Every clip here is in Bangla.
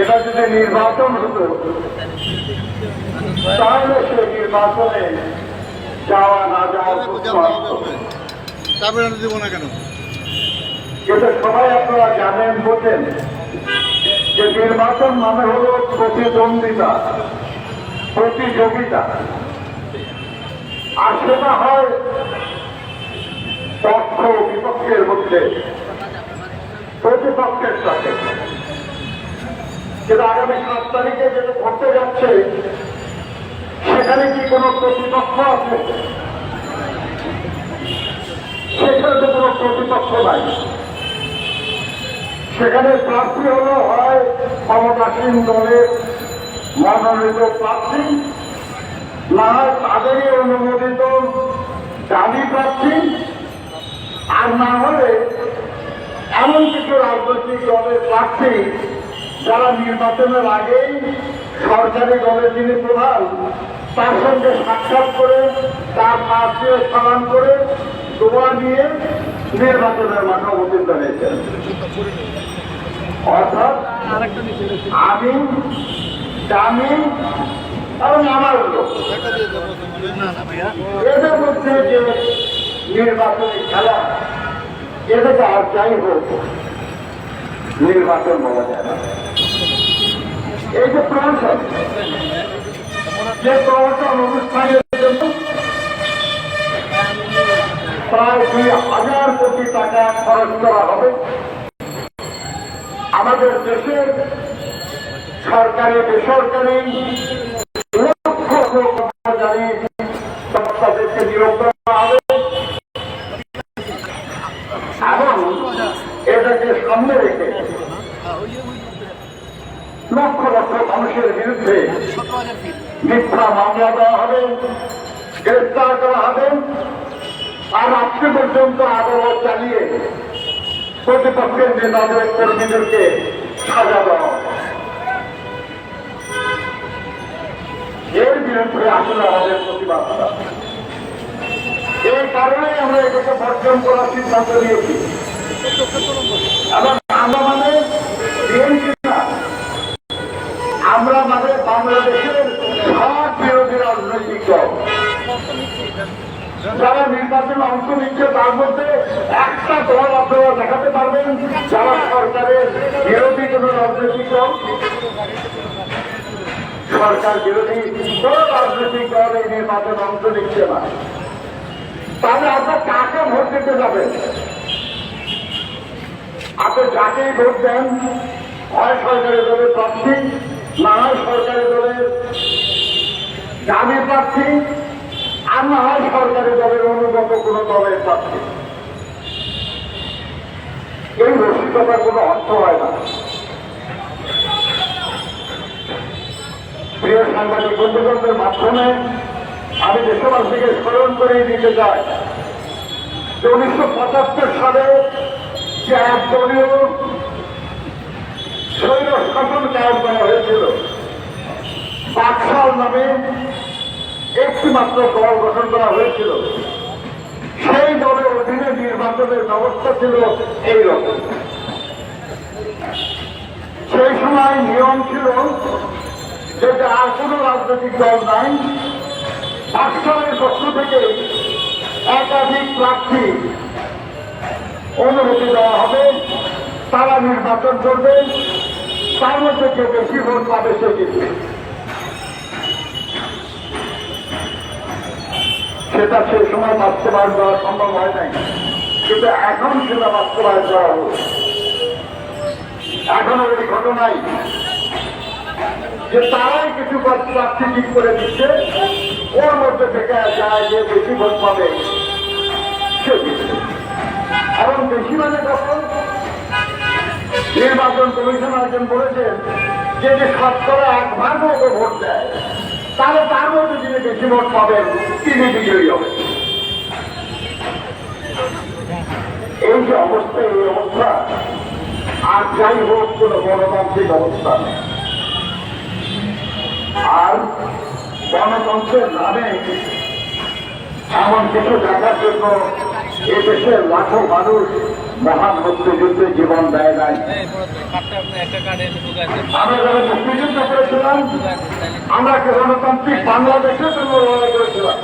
এটা যদি নির্বাচন হতো তাহলে সে নির্বাচনে যাওয়া না যাওয়া তারপরে দেবো না কেন? কিন্তু সবাই আপনারা জানেন বোঝেন যে নির্বাচন মানে হল প্রতিদ্বন্দ্বিতা প্রতিযোগিতা। আর সেটা হয় পক্ষ বিপক্ষের মধ্যে প্রতিপক্ষের সাথে। কিন্তু আগামী সাত তারিখে যেটা ঘটতে যাচ্ছে, সেখানে কি কোনো প্রতিপক্ষ আছে? সেখানে তো কোনো প্রতিপক্ষ নাই। সেখানে প্রার্থী হলো হয় ক্ষমতাসীন দলের মনোনীত প্রার্থী না তাদেরই অনুমোদিত দাবি প্রার্থী, আর না হলে এমন কিছু রাজনৈতিক দলের প্রার্থী যারা নির্বাচনের আগেই সরকারি দলের যিনি প্রধান, তার সঙ্গে সাক্ষাৎ করে, তার পাশ দিয়ে করে দোয়া নিয়ে নির্বাচনের মাঠে অবতীর্ণ হয়েছেন। অর্থাৎ আমি জামিন এবং আমার লোক। এদের মধ্যে যে নির্বাচনী খেলা এটাকে আর যাই হোক, নির্বাচন বলা যায় না। এই যে প্রহসন যে প্রহসন অনুষ্ঠানের জন্য প্রায় দুই হাজার কোটি টাকা খরচ করা হবে। আমাদের দেশের সরকারি, বেসরকারি লক্ষ লোক কর্মচারী তাদেরকে করা হবে এবং এটাকে সামনে রেখে লক্ষ লক্ষ মানুষের বিরুদ্ধে মিথ্যা মামলা দেওয়া হবে গ্রেফতার করা হবে। আর আজকে পর্যন্ত আদালত চালিয়ে প্রতিপক্ষের নেতাদের কর্মীদেরকে সাজা দেওয়া। এর বিরুদ্ধে আসলে আমাদের প্রতিবাদ এই কারণে আমরা এটাকে বর্জন করার সিদ্ধান্ত নিয়েছি। আমরা মানে আমরা মানে বিরোধী রাজনৈতিক দল যারা নির্বাচনে অংশ নিচ্ছে, তার মধ্যে একটা দল আপনারা দেখাতে পারবেন, যারা সরকারের বিরোধী কোন রাজনৈতিক দল। সরকার বিরোধী কোন রাজনৈতিক দল এই নির্বাচনে অংশ নিচ্ছে না। তাহলে আপনার কাকে ভোট দিতে যাবেন? আপনি যাকেই ভোট দেন, হয় সরকারি দলের প্রার্থী, না হয় দলের দামি প্রার্থী আর না হয় সরকারি দলের অনুগত কোন দলের প্রার্থী এই রসিকতার কোনো অর্থ হয় না। প্রিয় সাংবাদিক বন্ধুগণের মাধ্যমে আমি দেশবাসীকে স্মরণ করিয়ে দিতে চাই যে উনিশশো পঁচাত্তর সালে যে এক দলীয় শৈল শাসন কায়ন করা হয়েছিল বাকশাল নামে একটি মাত্র দল গঠন করা হয়েছিল। সেই দলের অধীনে নির্বাচনের ব্যবস্থা ছিল এই রকম। সেই সময় নিয়ম ছিল যে আর কোন রাজনৈতিক দল নাই বাকশালের পক্ষ থেকে একাধিক প্রার্থী অনুমতি দেওয়া হবে, তারা নির্বাচন করবে, তার মধ্যে যে বেশি ভোট পাবে সে জিতবে। সেটা সেই সময় বাস্তবায়ন করা সম্ভব হয় নাই। কিন্তু এখন সেটা বাস্তবায়ন করা হবে এখনও ওই ঘটনাই যে তারাই কিছু প্রার্থী ঠিক করে দিচ্ছে, ওর মধ্যে থেকে যায় যে বেশি ভোট পাবে, সে এবং বেশি মানে কখন নির্বাচন কমিশনার একজন বলেছেন যে শতকরা এক ভাগ মতো ভোট দেয় তাহলে তার মধ্যে যিনি বেশি ভোট পাবেন, তিনি বিজয়ী হবেন। এই যে অবস্থা, এই অবস্থা, আর যাই হোক, কোন গণতান্ত্রিক অবস্থা আর গণতন্ত্রের নামে এমন কিছু দেখার জন্য এদেশের লাখো মানুষ মহান মুক্তিযুদ্ধে জীবন দেয় নাই। আমরা যারা মুক্তিযুদ্ধ করেছিলাম, আমরা গণতান্ত্রিক বাংলাদেশের জন্য লড়াই করেছিলাম?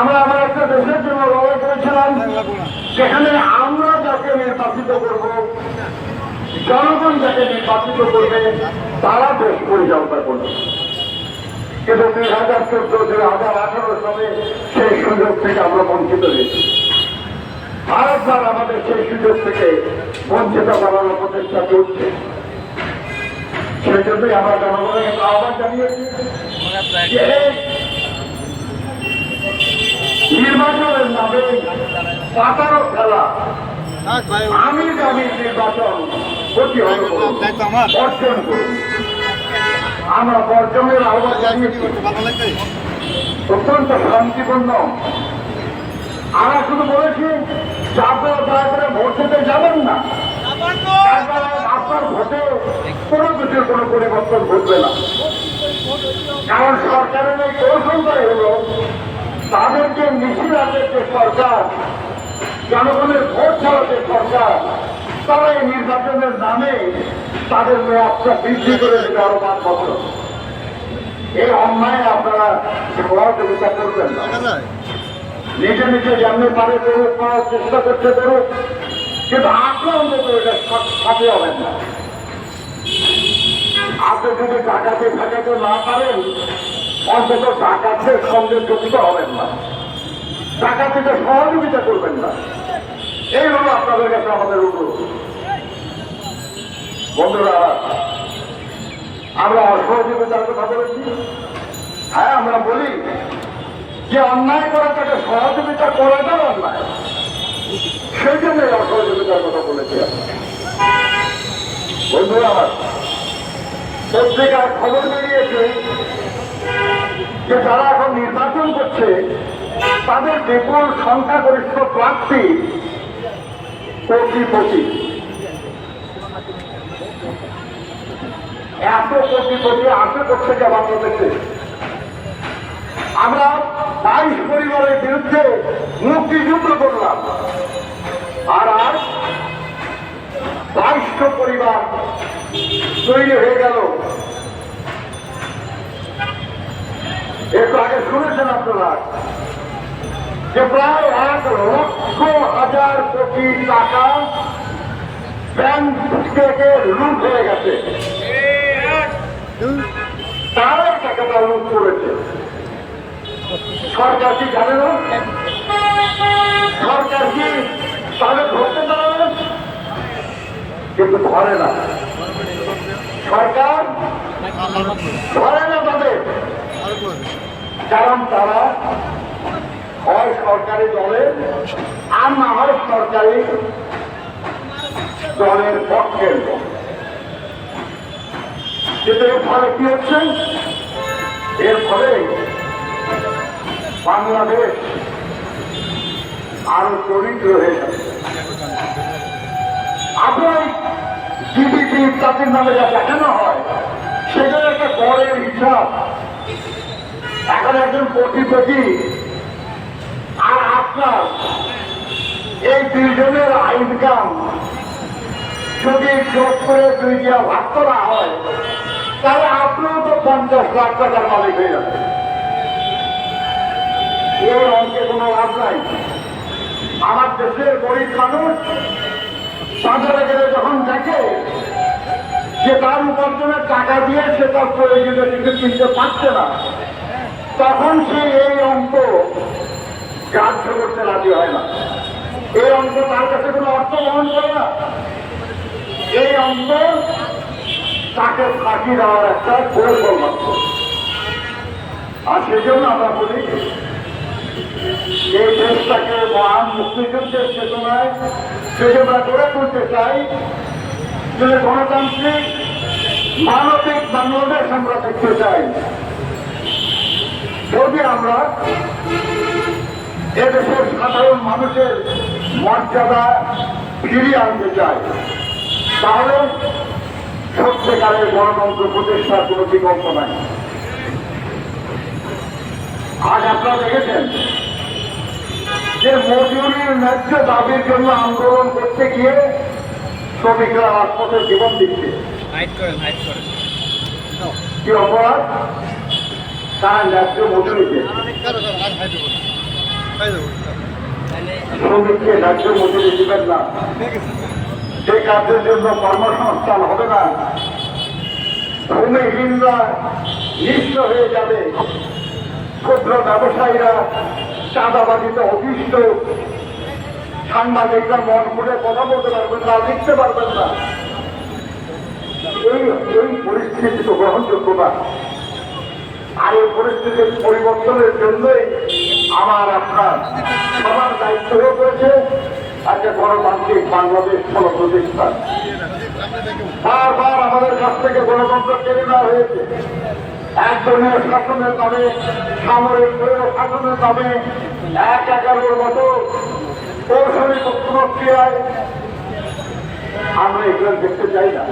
আমরা আমার একটা দেশের জন্য লড়াই করেছিলাম, সেখানে আমরা যাকে নির্বাচিত করব, জনগণ যাকে নির্বাচিত করবে, তারা দেশ পরিচালনা করবে। কিন্তু দুই হাজার চোদ্দ দুই হাজার আঠারো সালে সেই সুযোগ থেকে আমরা বঞ্চিত হয়েছি। ভারতবার আমাদের সেই সুযোগ থেকে বঞ্চিত করার প্রচেষ্টা চলছে সেই জন্যই আমরা জনগণের কাছে আহ্বান জানিয়েছি নির্বাচনের নামে পাতারও খেলা। আমি দাবি নির্বাচন প্রতিহত করুন আমার বর্জনের আহ্বান জানিয়েছি। অত্যন্ত শান্তিপূর্ণ। আমরা শুধু বলেছি যে আপনারা দয়া করে ভোট দিতে যাবেন না। আপনার ভোটে কোনো কিছুর কোনো পরিবর্তন ঘটবে না। কারণ সরকারের এই কৌশলটাই হল, তাদেরকে মিছিলাদের যে সরকার, জনগণের ভোট ছাড়াতে সরকার তারা এই নির্বাচনের নামে তাদের মেয়াদটা বৃদ্ধি করে দেবে আরও পাঁচ বছর। এই অন্যায় আপনারা সহযোগিতা করবেন না। নিজে নিজে যেমনি পারে করুক করার চেষ্টা করতে করুক, কিন্তু আপনার অন্তত এটা সাথে হবেন না। আপনি যদি ডাকাতে থাকাতে না পারেন, অন্তত ডাকাতের সঙ্গে যুক্ত হবেন না। ডাকাতিতে সহযোগিতা করবেন না। এই হলো আপনাদের কাছে আমাদের অনুরোধ। বন্ধুরা, আমরা অসহযোগিতার কথা বলেছি। হ্যাঁ আমরা বলি যে অন্যায় করা তাকে সহযোগিতা করাটাও অন্যায়। সেই জন্য অসহযোগিতার কথা বলেছি। বন্ধুরা, পত্রিকার খবর বেরিয়েছে যে যারা এখন নির্বাচন করছে, তাদের বিপুল সংখ্যাগরিষ্ঠ প্রার্থী কোটিপতি। এত কোটিপতি আসে করছে যে বাংলাদেশে আমরা বাইশ পরিবারের বিরুদ্ধে মুক্তিযুদ্ধ করলাম। আর আজ বাইশশো পরিবার তৈরি হয়ে গেল। একটু আগে শুনেছেন আপনারা? যে প্রায় এক লক্ষ হাজার কোটি টাকা ব্যাংক থেকে লুট হয়ে গেছে। তারাই টাকাটা লুট করেছে। সরকার কি জানে না? সরকার কি তাদের ধরতে পারে কিন্তু ধরে না। সরকার ধরে না তাদের। কারণ তারা হয় সরকারি দলের আর না হয় সরকারি দলের পক্ষের কিন্তু এর ফলে কি হচ্ছে? এর ফলে বাংলাদেশ আরও দরিদ্র হয়ে যাচ্ছে আপনার জিডিপি ইত্যাদির নামে যা দেখানো হয়, সেটার একটা গড়ের হিসাব। এখন একজন কোটিপতি আর আপনার এই দুইজনের ইনকাম যদি যোগ করে দুই দিয়া ভাগ করা হয়, তাহলে আপনিও তো পঞ্চাশ লাখ টাকার মালিক হয়ে যাবে এই অঙ্কে কোনো লাভ নাই। আমার দেশের গরিব মানুষ বাজারে গেলে যখন দেখে যে তার উপার্জনের টাকা দিয়ে সে তার প্রয়োজনীয় কিছু কিনতে পারছে না, তখন সে এই অঙ্ক গ্রাহ্য করতে রাজি হয় না। এই অঙ্ক তার কাছে কোনো অর্থ বহন করে না। এই অঙ্ক তাকে ফাঁকি দেওয়ার একটা কৌশল মাত্র। আর সেই জন্য আমরা বলি, এই দেশটাকে মহান মুক্তিযুদ্ধের চেতনায় যদি আমরা গড়ে তুলতে চাই যদি গণতান্ত্রিক, মানবিক বাংলাদেশ আমরা দেখতে চাই। যদি আমরা এদেশের সাধারণ মানুষের মর্যাদা ফিরিয়ে আনতে চাই তাহলে সত্যিকারের গণতন্ত্র প্রতিষ্ঠার কোনো বিকল্প নাই। আজ আপনারা দেখেছেন যে মজুরির ন্যায্য দাবির জন্য আন্দোলন করতে গিয়ে শ্রমিকরা রাজপথে জীবন দিচ্ছে। কি অপরাধ? তারা ন্যায্য মজুরি শ্রমিককে ন্যায্য মজুরি দিবেন না সেই কাজের জন্য কর্মসংস্থান হবে না হয়ে যাবে। ক্ষুদ্র ব্যবসায়ীরা চাঁদাবাজিতে অতিষ্ঠ। সাংবাদিকরা মন খুলে কথা বলতে পারবেন না, লিখতে পারবেন না। এই এই পরিস্থিতি তো গ্রহণযোগ্য না। আর এই পরিস্থিতির পরিবর্তনের জন্যই আমার আপনার সবার দায়িত্ব হয়ে পড়েছে। একটা গণতান্ত্রিক বাংলাদেশ প্রতিষ্ঠান। বারবার আমাদের কাছ থেকে গণতন্ত্র কেড়ে নেওয়া হয়েছে। একজনের শাসনের নামে, সামরিক শাসনের নামে এক এগারোর মতো কৌশলিক প্রক্রিয়ায় আমরা এগুলো দেখতে চাই না।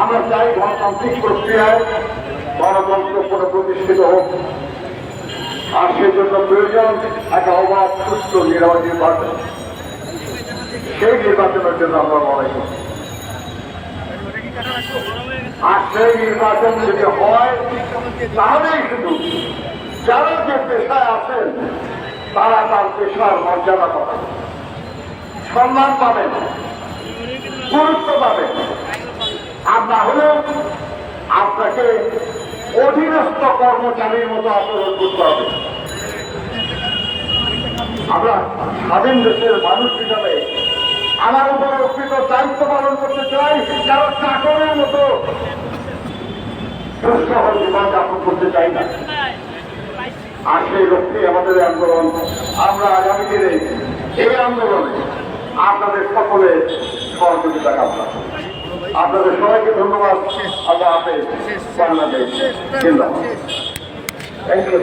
আমরা চাই গণতান্ত্রিক প্রক্রিয়ায় গণতন্ত্র পুনঃপ্রতিষ্ঠিত হোক। আর সেজন্য প্রয়োজন একটা অবাধ, সুস্থ, নিরাপদ নির্বাচন। সেই নির্বাচনের জন্য আমরা লড়াই করছি আর সেই নির্বাচন যদি হয়, তাহলেই শুধু যারা যে পেশায় আছেন, তারা তার পেশার মর্যাদা পাবেন। সম্মান পাবেন। গুরুত্ব পাবেন। আর না হলেও আপনাকে অধীনস্থ কর্মচারীর মতো আচরণ করতে হবে আমরা স্বাধীন দেশের মানুষ হিসাবে আমার উপর অর্পিত দায়িত্ব পালন করতে চাই, কারণ চাকরের মতো জীবন যাপন করতে চাই না আর সেই লক্ষ্যে আমাদের আন্দোলন, আমরা আগামী দিনে এই আন্দোলনে আপনাদের সকলের সহযোগিতা কামনা। আপনাদের সবাইকে ধন্যবাদ। আল্লাহ হাফেজ। বাংলাদেশ। Thank you